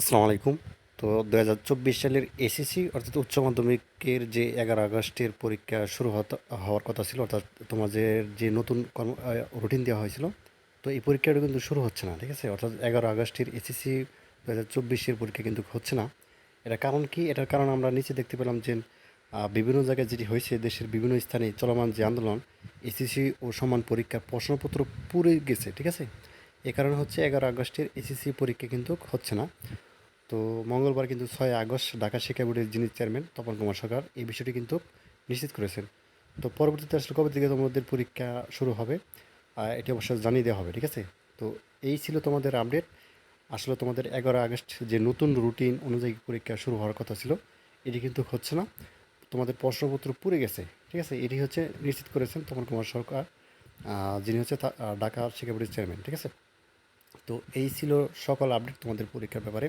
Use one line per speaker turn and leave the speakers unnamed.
আসসালামু আলাইকুম। তো দু হাজার চব্বিশ সালের এসএসসি, অর্থাৎ উচ্চ মাধ্যমিকের যে এগারো আগস্টের পরীক্ষা শুরু হওয়ার কথা ছিল, অর্থাৎ তোমাদের যে নতুন কর্ম রুটিন দেওয়া হয়েছিল, তো এই পরীক্ষাটা কিন্তু শুরু হচ্ছে না, ঠিক আছে? অর্থাৎ এগারো আগস্টের এসএসসি দু হাজার চব্বিশের পরীক্ষা কিন্তু হচ্ছে না। এটা কারণ কি? এটার কারণ আমরা নিচে দেখতে পেলাম যে বিভিন্ন জায়গায় যেটি হয়েছে, দেশের বিভিন্ন স্থানে চলমান যে আন্দোলন, এসএসসি ও সমান পরীক্ষা প্রশ্নপত্র পুড়ে গেছে, ঠিক আছে? এ কারণে হচ্ছে এগারো আগস্টের এসএসসি পরীক্ষা কিন্তু হচ্ছে না। তো মঙ্গলবার কিন্তু ছয় আগস্ট ঢাকা শিক্ষা বোর্ডের যিনি চেয়ারম্যান তপন কুমার সরকার এই বিষয়টি কিন্তু নিশ্চিত করেছেন। তো পরবর্তীতে আসলে কবে থেকে তোমাদের পরীক্ষা শুরু হবে? এটি অবশ্যই জানিয়ে দেওয়া হবে, ঠিক আছে? তো এই ছিল তোমাদের আপডেট। আসলে তোমাদের এগারো আগস্ট যে নতুন রুটিন অনুযায়ী পরীক্ষা শুরু হওয়ার কথা ছিল, এটি কিন্তু হচ্ছে না। তোমাদের প্রশ্নপত্র পুড়ে গেছে, ঠিক আছে? এটি হচ্ছে নিশ্চিত করেছেন তপন কুমার সরকার যিনি হচ্ছে ঢাকা শিক্ষা বোর্ডের চেয়ারম্যান, ঠিক আছে? তো এই ছিল সকল আপডেট তোমাদের পরীক্ষার ব্যাপারে।